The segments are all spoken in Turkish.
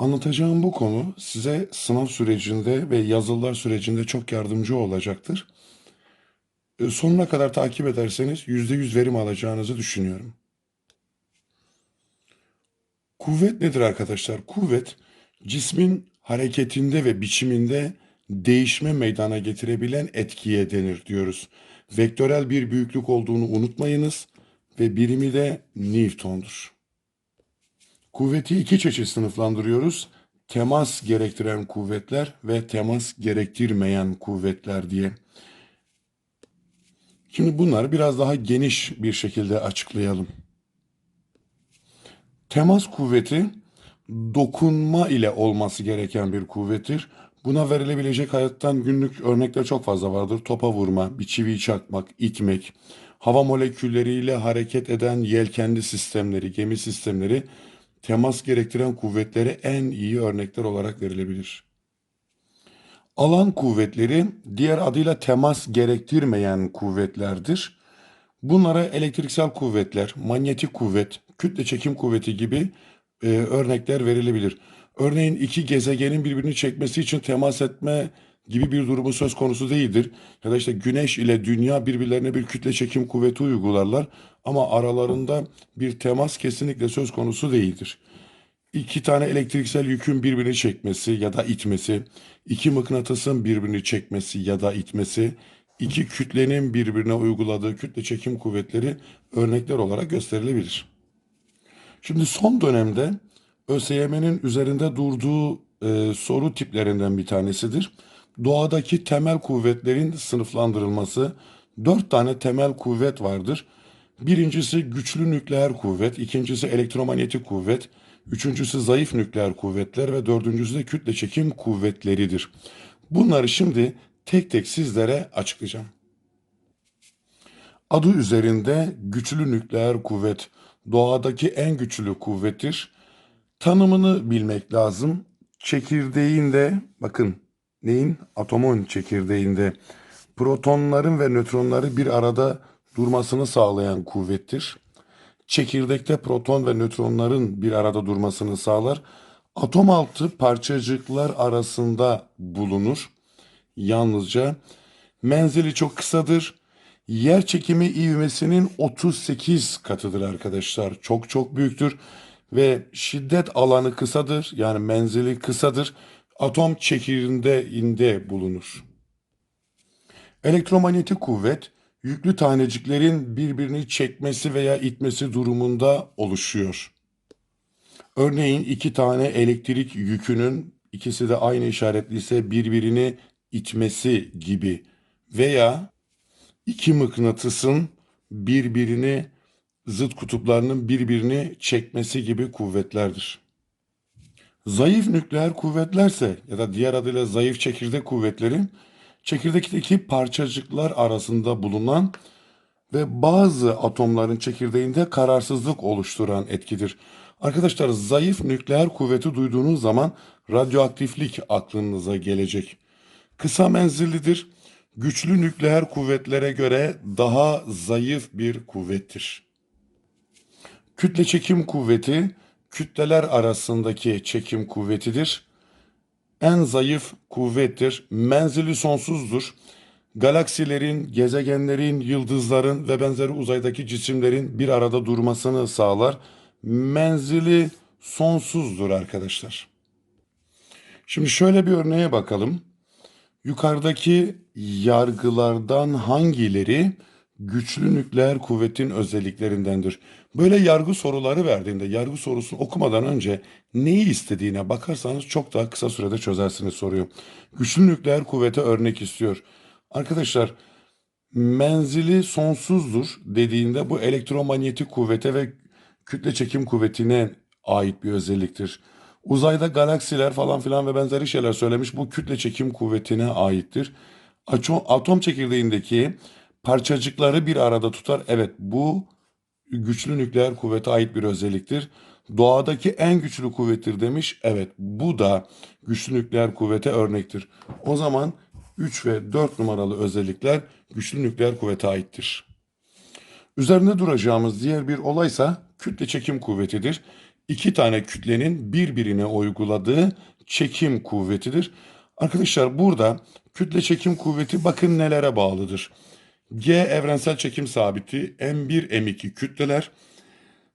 Anlatacağım bu konu size sınav sürecinde ve yazılılar sürecinde çok yardımcı olacaktır. E, Sonuna kadar takip ederseniz %100 verim alacağınızı düşünüyorum. Kuvvet nedir arkadaşlar? Kuvvet cismin hareketinde ve biçiminde değişme meydana getirebilen etkiye denir diyoruz. Vektörel bir büyüklük olduğunu unutmayınız ve birimi de Newton'dur. Kuvveti iki çeşit sınıflandırıyoruz. Temas gerektiren kuvvetler ve temas gerektirmeyen kuvvetler diye. Şimdi bunları biraz daha geniş bir şekilde açıklayalım. Temas kuvveti dokunma ile olması gereken bir kuvvettir. Buna verilebilecek hayattan günlük örnekler çok fazla vardır. Topa vurma, bir çiviyi çakmak, itmek, hava molekülleriyle hareket eden yelkenli sistemleri, gemi sistemleri temas gerektiren kuvvetlere en iyi örnekler olarak verilebilir. Alan kuvvetleri diğer adıyla temas gerektirmeyen kuvvetlerdir. Bunlara elektriksel kuvvetler, manyetik kuvvet, kütle çekim kuvveti gibi e, örnekler verilebilir. Örneğin iki gezegenin birbirini çekmesi için temas etme gibi bir durumu söz konusu değildir. Ya da işte Güneş ile Dünya birbirlerine bir kütle çekim kuvveti uygularlar ama aralarında bir temas kesinlikle söz konusu değildir. İki tane elektriksel yükün birbirini çekmesi ya da itmesi, iki mıknatısın birbirini çekmesi ya da itmesi, iki kütlenin birbirine uyguladığı kütle çekim kuvvetleri örnekler olarak gösterilebilir. Şimdi son dönemde ÖSYM'nin üzerinde durduğu e, soru tiplerinden bir tanesidir. Doğadaki temel kuvvetlerin sınıflandırılması. Dört tane temel kuvvet vardır. Birincisi güçlü nükleer kuvvet, ikincisi elektromanyetik kuvvet, üçüncüsü zayıf nükleer kuvvetler ve dördüncüsü de kütle çekim kuvvetleridir. Bunları şimdi tek tek sizlere açıklayacağım. Adı üzerinde güçlü nükleer kuvvet doğadaki en güçlü kuvvettir. Tanımını bilmek lazım. Çekirdeğinde bakın neyin? Atomun çekirdeğinde protonların ve nötronları bir arada durmasını sağlayan kuvvettir. Çekirdekte proton ve nötronların bir arada durmasını sağlar. Atom altı parçacıklar arasında bulunur. Yalnızca menzili çok kısadır. Yer çekimi ivmesinin 38 katıdır arkadaşlar. Çok çok büyüktür ve şiddet alanı kısadır. Yani menzili kısadır. Atom çekirdeğinde bulunur. Elektromanyetik kuvvet yüklü taneciklerin birbirini çekmesi veya itmesi durumunda oluşuyor. Örneğin iki tane elektrik yükünün ikisi de aynı işaretliyse birbirini itmesi gibi veya iki mıknatısın birbirini zıt kutuplarının birbirini çekmesi gibi kuvvetlerdir. Zayıf nükleer kuvvetlerse ya da diğer adıyla zayıf çekirdek kuvvetleri çekirdekteki parçacıklar arasında bulunan ve bazı atomların çekirdeğinde kararsızlık oluşturan etkidir. Arkadaşlar zayıf nükleer kuvveti duyduğunuz zaman radyoaktiflik aklınıza gelecek. Kısa menzillidir. Güçlü nükleer kuvvetlere göre daha zayıf bir kuvvettir. Kütle çekim kuvveti kütleler arasındaki çekim kuvvetidir. En zayıf kuvvettir. Menzili sonsuzdur. Galaksilerin, gezegenlerin, yıldızların ve benzeri uzaydaki cisimlerin bir arada durmasını sağlar. Menzili sonsuzdur arkadaşlar. Şimdi şöyle bir örneğe bakalım. Yukarıdaki yargılardan hangileri güçlü nükleer kuvvetin özelliklerindendir? Böyle yargı soruları verdiğinde yargı sorusunu okumadan önce neyi istediğine bakarsanız çok daha kısa sürede çözersiniz soruyu. Güçlü nükleer kuvvete örnek istiyor. Arkadaşlar menzili sonsuzdur dediğinde bu elektromanyetik kuvvete ve kütle çekim kuvvetine ait bir özelliktir. Uzayda galaksiler falan filan ve benzeri şeyler söylemiş. Bu kütle çekim kuvvetine aittir. Atom, çekirdeğindeki parçacıkları bir arada tutar. Evet bu güçlü nükleer kuvvete ait bir özelliktir. Doğadaki en güçlü kuvvettir demiş. Evet bu da güçlü nükleer kuvvete örnektir. O zaman 3 ve 4 numaralı özellikler güçlü nükleer kuvvete aittir. Üzerinde duracağımız diğer bir olaysa kütle çekim kuvvetidir. iki tane kütlenin birbirine uyguladığı çekim kuvvetidir. Arkadaşlar burada kütle çekim kuvveti bakın nelere bağlıdır. G evrensel çekim sabiti, M1, M2 kütleler.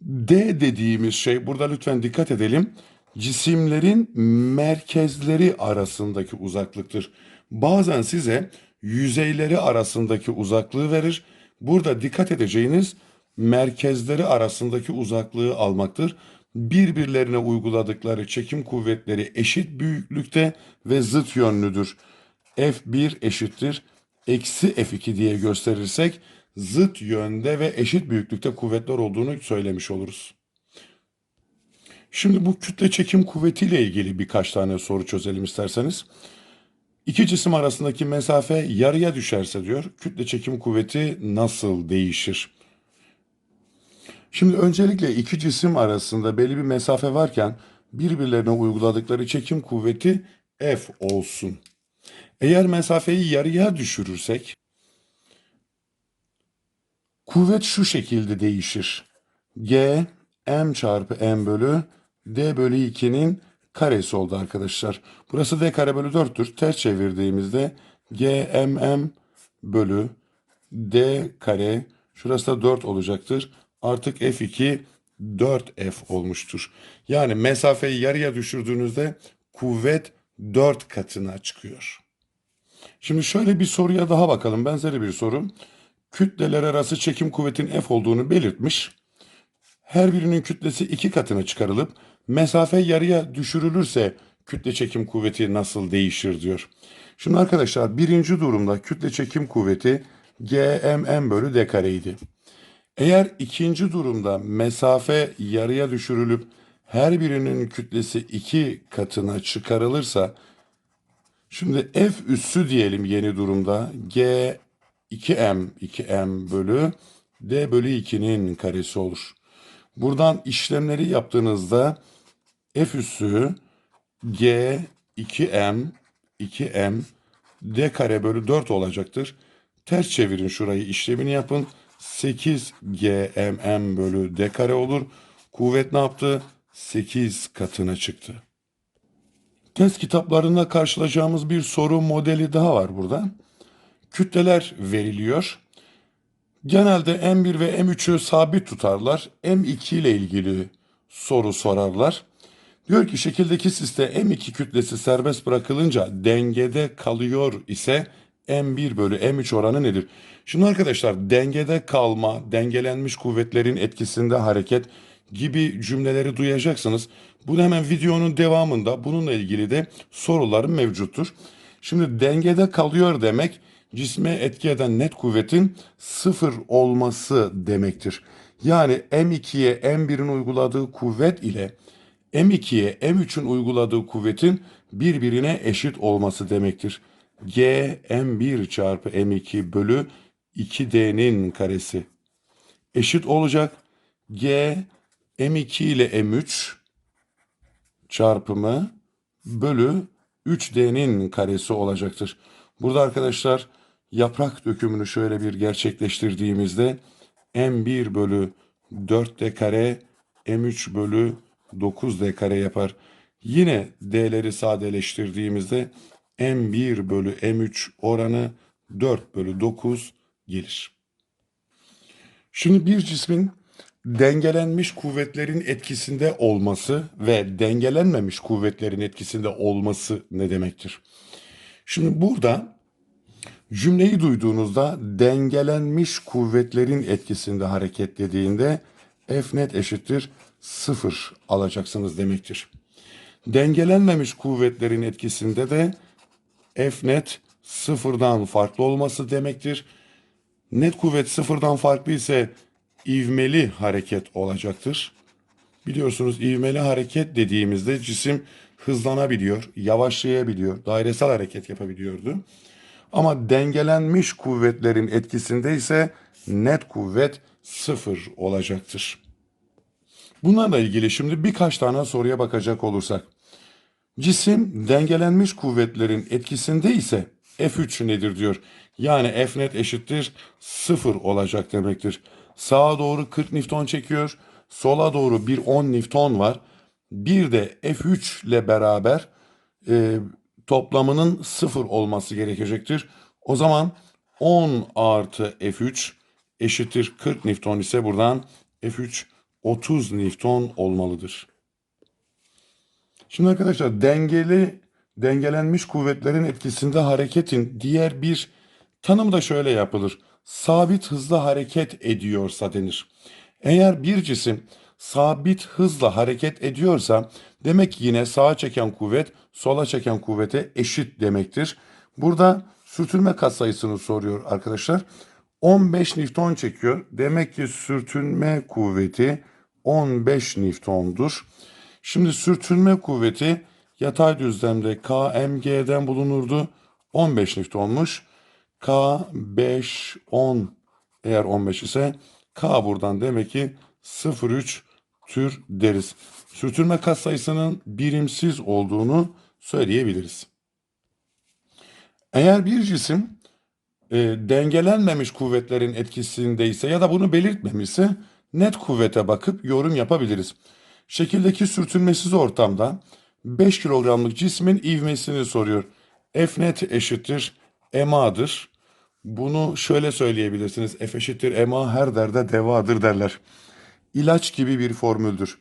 D dediğimiz şey burada lütfen dikkat edelim. Cisimlerin merkezleri arasındaki uzaklıktır. Bazen size yüzeyleri arasındaki uzaklığı verir. Burada dikkat edeceğiniz merkezleri arasındaki uzaklığı almaktır. Birbirlerine uyguladıkları çekim kuvvetleri eşit büyüklükte ve zıt yönlüdür. F1 eşittir eksi F2 diye gösterirsek zıt yönde ve eşit büyüklükte kuvvetler olduğunu söylemiş oluruz. Şimdi bu kütle çekim kuvvetiyle ilgili birkaç tane soru çözelim isterseniz. İki cisim arasındaki mesafe yarıya düşerse diyor, kütle çekim kuvveti nasıl değişir? Şimdi öncelikle iki cisim arasında belli bir mesafe varken birbirlerine uyguladıkları çekim kuvveti F olsun. Eğer mesafeyi yarıya düşürürsek kuvvet şu şekilde değişir. G m çarpı m bölü d bölü 2'nin karesi oldu arkadaşlar. Burası d kare bölü 4'tür. Ters çevirdiğimizde g m m bölü d kare şurası da 4 olacaktır. Artık f2 4f olmuştur. Yani mesafeyi yarıya düşürdüğünüzde kuvvet 4 katına çıkıyor. Şimdi şöyle bir soruya daha bakalım. Benzeri bir soru. Kütleler arası çekim kuvvetin F olduğunu belirtmiş. Her birinin kütlesi iki katına çıkarılıp mesafe yarıya düşürülürse kütle çekim kuvveti nasıl değişir diyor. Şimdi arkadaşlar birinci durumda kütle çekim kuvveti GMM bölü D kareydi. Eğer ikinci durumda mesafe yarıya düşürülüp her birinin kütlesi iki katına çıkarılırsa Şimdi F üssü diyelim yeni durumda. G 2M 2M bölü D bölü 2'nin karesi olur. Buradan işlemleri yaptığınızda F üssü G 2M 2M D kare bölü 4 olacaktır. Ters çevirin şurayı işlemini yapın. 8 GMM bölü D kare olur. Kuvvet ne yaptı? 8 katına çıktı. Test kitaplarında karşılaşacağımız bir soru modeli daha var burada. Kütleler veriliyor. Genelde M1 ve M3'ü sabit tutarlar. M2 ile ilgili soru sorarlar. Diyor ki şekildeki siste M2 kütlesi serbest bırakılınca dengede kalıyor ise M1 bölü M3 oranı nedir? Şimdi arkadaşlar dengede kalma, dengelenmiş kuvvetlerin etkisinde hareket gibi cümleleri duyacaksınız. Bunu hemen videonun devamında bununla ilgili de sorularım mevcuttur. Şimdi dengede kalıyor demek cisme etki eden net kuvvetin sıfır olması demektir. Yani M2'ye M1'in uyguladığı kuvvet ile M2'ye M3'ün uyguladığı kuvvetin birbirine eşit olması demektir. G M1 çarpı M2 bölü 2D'nin karesi eşit olacak. G M2 ile M3 çarpımı bölü 3D'nin karesi olacaktır. Burada arkadaşlar yaprak dökümünü şöyle bir gerçekleştirdiğimizde M1 bölü 4D kare M3 bölü 9D kare yapar. Yine D'leri sadeleştirdiğimizde M1 bölü M3 oranı 4 bölü 9 gelir. Şimdi bir cismin dengelenmiş kuvvetlerin etkisinde olması ve dengelenmemiş kuvvetlerin etkisinde olması ne demektir? Şimdi burada cümleyi duyduğunuzda dengelenmiş kuvvetlerin etkisinde hareketlediğinde F net eşittir sıfır alacaksınız demektir. Dengelenmemiş kuvvetlerin etkisinde de F net sıfırdan farklı olması demektir. Net kuvvet sıfırdan farklı ise ivmeli hareket olacaktır. Biliyorsunuz ivmeli hareket dediğimizde cisim hızlanabiliyor, yavaşlayabiliyor, dairesel hareket yapabiliyordu. Ama dengelenmiş kuvvetlerin etkisinde ise net kuvvet sıfır olacaktır. Bunlarla ilgili şimdi birkaç tane soruya bakacak olursak. Cisim dengelenmiş kuvvetlerin etkisinde ise F3 nedir diyor. Yani F net eşittir sıfır olacak demektir. Sağa doğru 40 Newton çekiyor. Sola doğru bir 10 Newton var. Bir de F3 ile beraber e, toplamının sıfır olması gerekecektir. O zaman 10 artı F3 eşittir 40 Newton ise buradan F3 30 Newton olmalıdır. Şimdi arkadaşlar dengeli dengelenmiş kuvvetlerin etkisinde hareketin diğer bir tanımı da şöyle yapılır. Sabit hızla hareket ediyorsa denir. Eğer bir cisim sabit hızla hareket ediyorsa demek yine sağa çeken kuvvet sola çeken kuvvete eşit demektir. Burada sürtünme katsayısını soruyor arkadaşlar. 15 Newton çekiyor. Demek ki sürtünme kuvveti 15 Newton'dur. Şimdi sürtünme kuvveti yatay düzlemde KMG'den bulunurdu. 15 Newton'muş. K 5 10 eğer 15 ise K buradan demek ki 0,3 tür deriz. Sürtünme katsayısının birimsiz olduğunu söyleyebiliriz. Eğer bir cisim e, dengelenmemiş kuvvetlerin etkisindeyse ya da bunu belirtmemişse net kuvvete bakıp yorum yapabiliriz. Şekildeki sürtünmesiz ortamda 5 kilogramlık cismin ivmesini soruyor. F net eşittir MA'dır. Bunu şöyle söyleyebilirsiniz. F eşittir MA her derde devadır derler. İlaç gibi bir formüldür.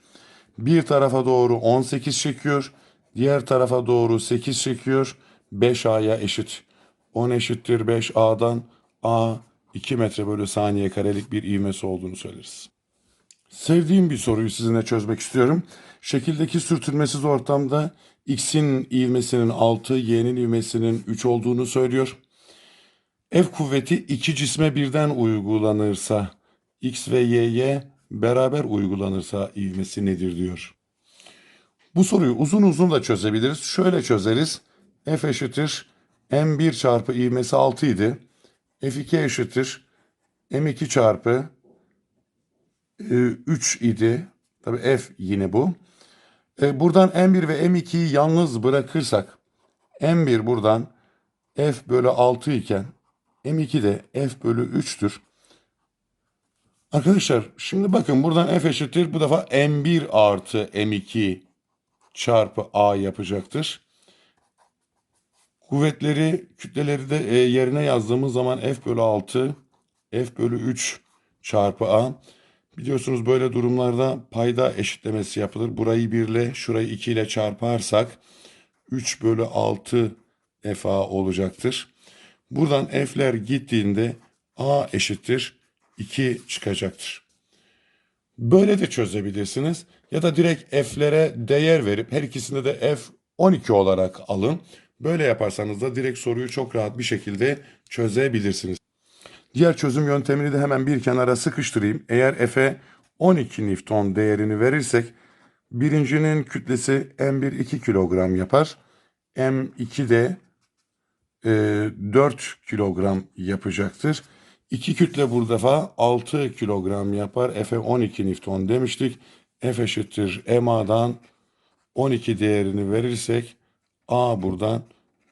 Bir tarafa doğru 18 çekiyor, diğer tarafa doğru 8 çekiyor. 5A'ya eşit. 10 eşittir 5A'dan A 2 metre bölü saniye karelik bir ivmesi olduğunu söyleriz. Sevdiğim bir soruyu sizinle çözmek istiyorum. Şekildeki sürtünmesiz ortamda X'in ivmesinin 6, Y'nin ivmesinin 3 olduğunu söylüyor. F kuvveti iki cisme birden uygulanırsa X ve Y'ye beraber uygulanırsa ivmesi nedir diyor. Bu soruyu uzun uzun da çözebiliriz. Şöyle çözeriz. F eşittir M1 çarpı ivmesi 6 idi. F2 eşittir M2 çarpı 3 idi. Tabii F yine bu. E, buradan M1 ve M2'yi yalnız bırakırsak M1 buradan F bölü 6 iken M2 de F bölü 3'tür. Arkadaşlar şimdi bakın buradan F eşittir. Bu defa M1 artı M2 çarpı A yapacaktır. Kuvvetleri, kütleleri de e, yerine yazdığımız zaman F bölü 6, F bölü 3 çarpı A. Biliyorsunuz böyle durumlarda payda eşitlemesi yapılır. Burayı 1 ile şurayı 2 ile çarparsak 3 bölü 6 FA olacaktır. Buradan F'ler gittiğinde A eşittir 2 çıkacaktır. Böyle de çözebilirsiniz. Ya da direkt F'lere değer verip her ikisinde de F 12 olarak alın. Böyle yaparsanız da direkt soruyu çok rahat bir şekilde çözebilirsiniz. Diğer çözüm yöntemini de hemen bir kenara sıkıştırayım. Eğer F'e 12 Newton değerini verirsek birincinin kütlesi M1 2 kilogram yapar. M2 de e, 4 kilogram yapacaktır. İki kütle bu defa 6 kilogram yapar. F'e 12 Newton demiştik. F eşittir MA'dan 12 değerini verirsek A buradan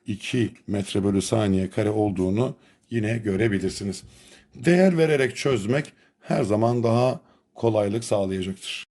2 metre bölü saniye kare olduğunu yine görebilirsiniz. Değer vererek çözmek her zaman daha kolaylık sağlayacaktır.